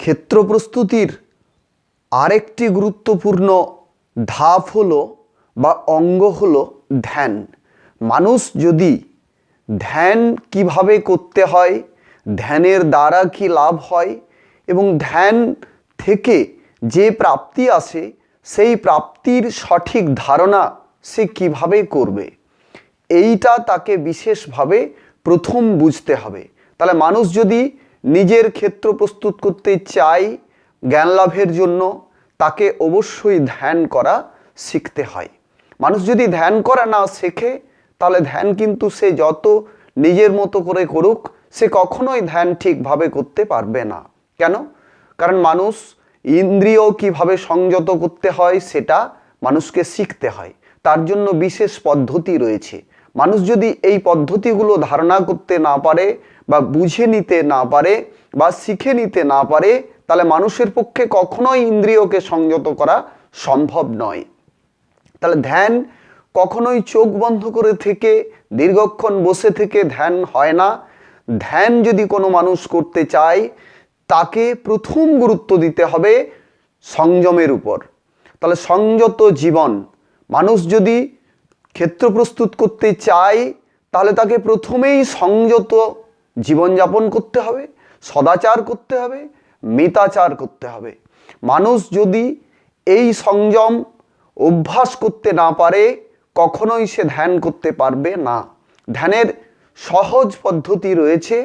ক্ষেত্র প্রস্তুতির আরেকটি গুরুত্বপূর্ণ ধাপ হলো বা অঙ্গ হলো ধ্যান। মানুষ যদি ধ্যান কীভাবে করতে হয়, ধ্যানের দ্বারা কি লাভ হয় এবং ধ্যান থেকে যে প্রাপ্তি আসে, সেই প্রাপ্তির সঠিক ধারণা সে কীভাবে করবে? এইটা তাকে বিশেষভাবে প্রথম বুঝতে হবে। তাহলে মানুষ যদি নিজের ক্ষেত্র প্রস্তুত করতে চায় জ্ঞান লাভের জন্য, তাকে অবশ্যই ধ্যান করা শিখতে হয়। মানুষ যদি ধ্যান করা না শেখে, তাহলে ধ্যান কিন্তু সে যত নিজের মতো করে করুক, সে কখনোই ধ্যান ঠিকভাবে করতে পারবে না। কেন? কারণ মানুষ ইন্দ্রিয় কীভাবে সংযত করতে হয়, সেটা মানুষকে শিখতে হয়। তার জন্য বিশেষ পদ্ধতি রয়েছে। মানুষ যদি এই পদ্ধতিগুলো ধারণা করতে না পারে বা বুঝে নিতে না পারে বা শিখে নিতে না পারে, তাহলে মানুষের পক্ষে কখনোই ইন্দ্রিয়কে সংযত করা সম্ভব নয়। তাহলে ধ্যান কখনোই চোখ বন্ধ করে থেকে, দীর্ঘক্ষণ বসে থেকে ধ্যান হয় না। ধ্যান যদি কোনো মানুষ করতে চায়, তাকে প্রথম গুরুত্ব দিতে হবে সংযমের উপর। তাহলে সংযত জীবন, মানুষ যদি ক্ষেত্র প্রস্তুত করতে চায় তাহলে তাকে প্রথমেই সংযত জীবনযাপন করতে হবে, সদাচার করতে হবে, মিতাচার করতে হবে। মানুষ যদি এই সংযম অভ্যাস করতে না পারে, কখনোই সে ধ্যান করতে পারবে না। ধ্যানের সহজ পদ্ধতি রয়েছে,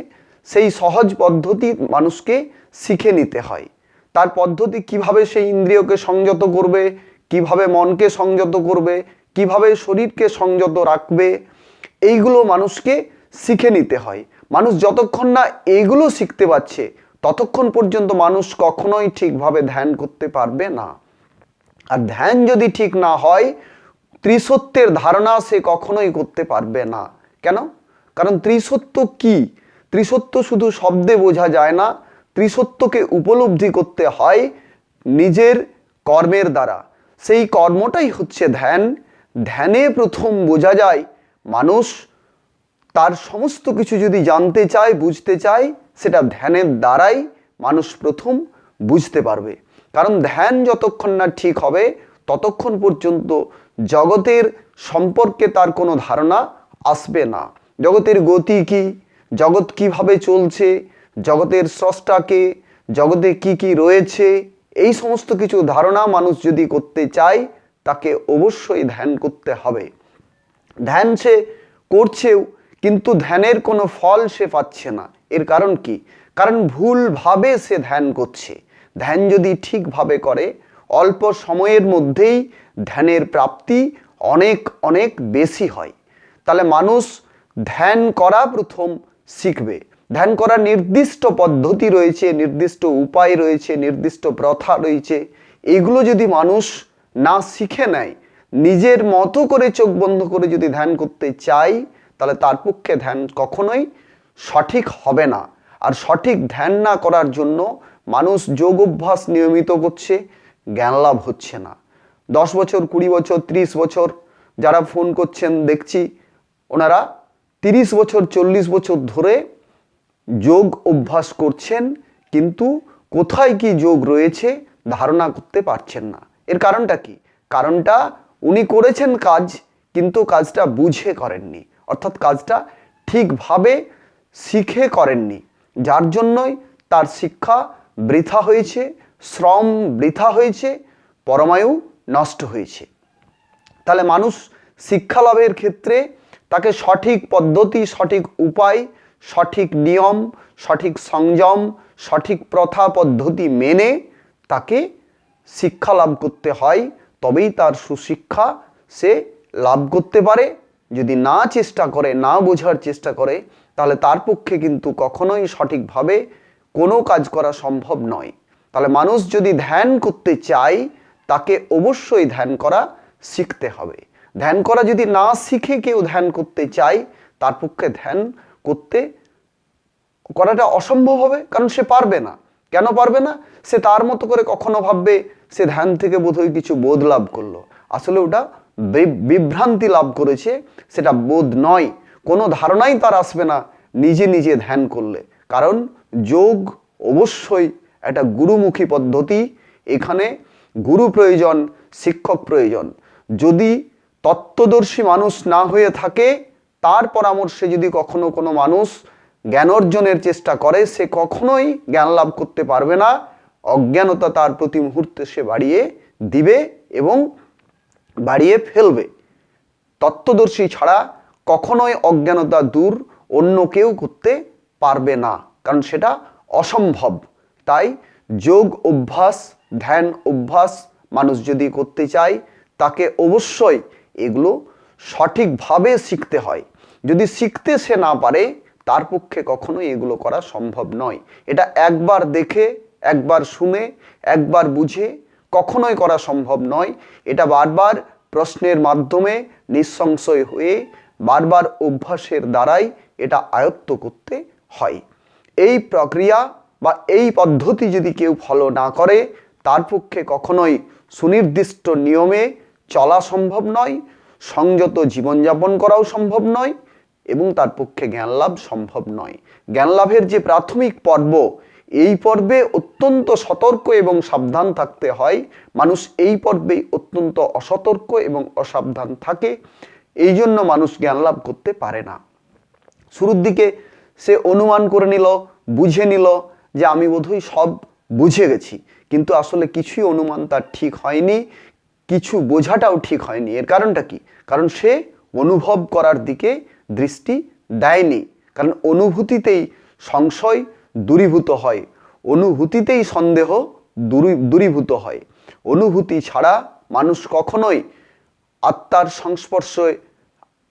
সেই সহজ পদ্ধতি মানুষকে শিখে নিতে হয়। তার পদ্ধতি কীভাবে সেই ইন্দ্রিয়কে সংযত করবে, কীভাবে মনকে সংযত করবে কীভাবে শরীরকে সংযত রাখবে, এইগুলো মানুষকে শিখে নিতে হয়। মানুষ যতক্ষণ না এইগুলো শিখতে পারছে, ততক্ষণ পর্যন্ত মানুষ কখনোই ঠিকভাবে ধ্যান করতে পারবে না। আর ধ্যান যদি ঠিক না হয়, ত্রিসত্যের ধারণা সে কখনোই করতে পারবে না। কেন? কারণ ত্রিসত্য কি? ত্রিসত্য শুধু শব্দে বোঝা যায় না, ত্রিসত্যকে উপলব্ধি করতে হয় নিজের কর্মের দ্বারা। সেই কর্মটাই হচ্ছে ধ্যান। ধ্যানে প্রথম বোঝা যায়, মানুষ তার সমস্ত কিছু যদি জানতে চায়, বুঝতে চায়, সেটা ধ্যানের দ্বারাই মানুষ প্রথম বুঝতে পারবে। কারণ ধ্যান যতক্ষণ না ঠিক হবে, ততক্ষণ পর্যন্ত জগতের সম্পর্কে তার কোনো ধারণা আসবে না। জগতের গতি কি? জগৎ কীভাবে চলছে? জগতের স্রষ্টাকে জগতে কি কি রয়েছে? এই সমস্ত কিছু ধারণা মানুষ যদি করতে চায় তাকে অবশ্যই ধ্যান করতে হবে। ধ্যান সে করছেও, কিন্তু ধ্যানের কোনো ফল সে পাচ্ছে না। এর কারণ কি? কারণ ভুলভাবে সে ধ্যান করছে। ধ্যান যদি ঠিকভাবে করে, অল্প সময়ের মধ্যেই ধ্যানের প্রাপ্তি অনেক অনেক বেশি হয়। তাহলে মানুষ ধ্যান করা প্রথম শিখবে। ধ্যান করার নির্দিষ্ট পদ্ধতি রয়েছে, নির্দিষ্ট উপায় রয়েছে, নির্দিষ্ট প্রথা রয়েছে। এগুলো যদি মানুষ না শিখে নেয়, নিজের মতো করে চোখ বন্ধ করে যদি ধ্যান করতে চাই, তাহলে তার পক্ষে ধ্যান কখনোই সঠিক হবে না। আর সঠিক ধ্যান না করার জন্য মানুষ যোগ অভ্যাস নিয়মিত করছে, জ্ঞান লাভ হচ্ছে না। দশ বছর, কুড়ি বছর, ত্রিশ বছর যারা ফোন করছেন, দেখছি ওনারা তিরিশ বছর, চল্লিশ বছর ধরে যোগ অভ্যাস করছেন, কিন্তু কোথায় কি যোগ রয়েছে ধারণা করতে পারছেন না। এর কারণটা কি? কারণটা উনি করেছেন কাজ, কিন্তু কাজটা বুঝে করেননি। অর্থাৎ কাজটা ঠিকভাবে শিখে করেননি। যার জন্যই তার শিক্ষা বৃথা হয়েছে, শ্রম বৃথা হয়েছে, পরমায়ু নষ্ট হয়েছে। তাহলে মানুষ শিক্ষা লাভের ক্ষেত্রে তাকে সঠিক পদ্ধতি, সঠিক উপায়, সঠিক নিয়ম, সঠিক সংযম, সঠিক প্রথা পদ্ধতি মেনে তাকে শিক্ষা লাভ করতে হয়, তবেই তার সুশিক্ষা সে লাভ করতে পারে। যদি না চেষ্টা করে, না বোঝার চেষ্টা করে, তাহলে তার পক্ষে কিন্তু কখনোই সঠিকভাবে কোনো কাজ করা সম্ভব নয়। তাহলে মানুষ যদি ধ্যান করতে চায়, তাকে অবশ্যই ধ্যান করা শিখতে হবে। ধ্যান করা যদি না শিখে কেউ ধ্যান করতে চায়, তার পক্ষে ধ্যান করতে করাটা অসম্ভব হবে, কারণ সে পারবে না। কেন পারবে না? সে তার মতো করে কখনো ভাববে, সে ধ্যান থেকে বোধহয় কিছু বোধ লাভ করল। আসলে ওটা বিভ্রান্তি লাভ করেছে, সেটা বোধ নয়। কোনো ধারণাই তার আসবে না, নিজে নিজে ধ্যান করলে। কারণ যোগ অবশ্যই একটা গুরুমুখী পদ্ধতি। এখানে গুরু প্রয়োজন, শিক্ষক প্রয়োজন। যদি তত্ত্বদর্শী মানুষ না হয়ে থাকে, তার পরামর্শে যদি কখনো কোনো মানুষ জ্ঞান অর্জনের চেষ্টা করে, সে কখনোই জ্ঞান লাভ করতে পারবে না। অজ্ঞানতা তার প্রতি মুহূর্তে সে বাড়িয়ে দিবে এবং বাড়িয়ে ফেলবে। তত্ত্বদর্শী ছাড়া কখনোই অজ্ঞানতা দূর অন্য কেউ করতে পারবে না, কারণ সেটা অসম্ভব। তাই যোগ অভ্যাস, ধ্যান অভ্যাস মানুষ যদি করতে চায়, তাকে অবশ্যই এগুলো সঠিকভাবে শিখতে হয়। যদি শিখতে সে না পারে তার পক্ষে কখনোই এগুলো করা সম্ভব নয়। এটা একবার দেখে, একবার শুনে, একবার বুঝে কখনোই করা সম্ভব নয়। এটা বারবার প্রশ্নের মাধ্যমে নিঃসংশয় হয়ে, বারবার অভ্যাসের দ্বারাই এটা আয়ত্ত করতে হয়। এই প্রক্রিয়া বা এই পদ্ধতি যদি কেউ ফলো না করে, তার পক্ষে কখনোই সুনির্দিষ্ট নিয়মে চলা সম্ভব নয়, সংযত জীবনযাপন করাও সম্ভব নয় এবং তার পক্ষে জ্ঞান লাভ সম্ভব নয়। জ্ঞান লাভের যে প্রাথমিক পর্ব, এই পর্বে অত্যন্ত সতর্ক এবং সাবধান থাকতে হয়। মানুষ এই পর্বে অত্যন্ত অসতর্ক এবং অসাবধান থাকে। এই জন্য মানুষ জ্ঞান লাভ করতে পারে না। শুরুর দিকে সে অনুমান করে নিল, বুঝে নিল যে আমি বোধহয় সব বুঝে গেছি। কিন্তু আসলে কিছুই অনুমান তার ঠিক হয়নি, কিছু বোঝাটাও ঠিক হয়নি। এর কারণটা কি? কারণ সে অনুভব করার দিকে দৃষ্টি দেয়নি। কারণ অনুভূতিতেই সংশয় দূরীভূত হয়। অনুভূতিতেই সন্দেহ দূরী, দূরীভূত হয়। অনুভূতি ছাড়া মানুষ কখনোই আত্মার সংস্পর্শে,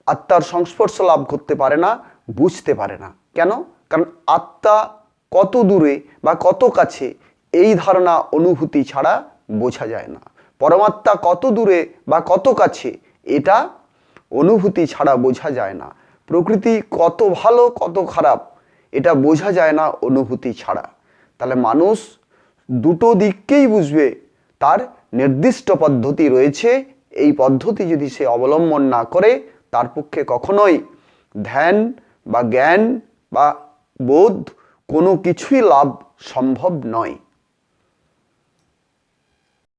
আত্মার সংস্পর্শ লাভ করতে পারে না, বুঝতে পারে না। কেন? কারণ আত্মা কত দূরে বা কত কাছে এই ধারণা অনুভূতি ছাড়া বোঝা যায় না। পরমাত্মা কত দূরে বা কত কাছে এটা অনুভূতি ছাড়া বোঝা যায় না। প্রকৃতি কত ভালো, কত খারাপ, এটা বোঝা যায় না অনুভূতি ছাড়া। তাহলে মানুষ দুটো দিককেই বুঝবে, তার নির্দিষ্ট পদ্ধতি রয়েছে, এই পদ্ধতি যদি সে অবলম্বন না করে, তার পক্ষে কখনোই ধ্যান বা জ্ঞান বা বোধ কোনো কিছুই লাভ সম্ভব নয়।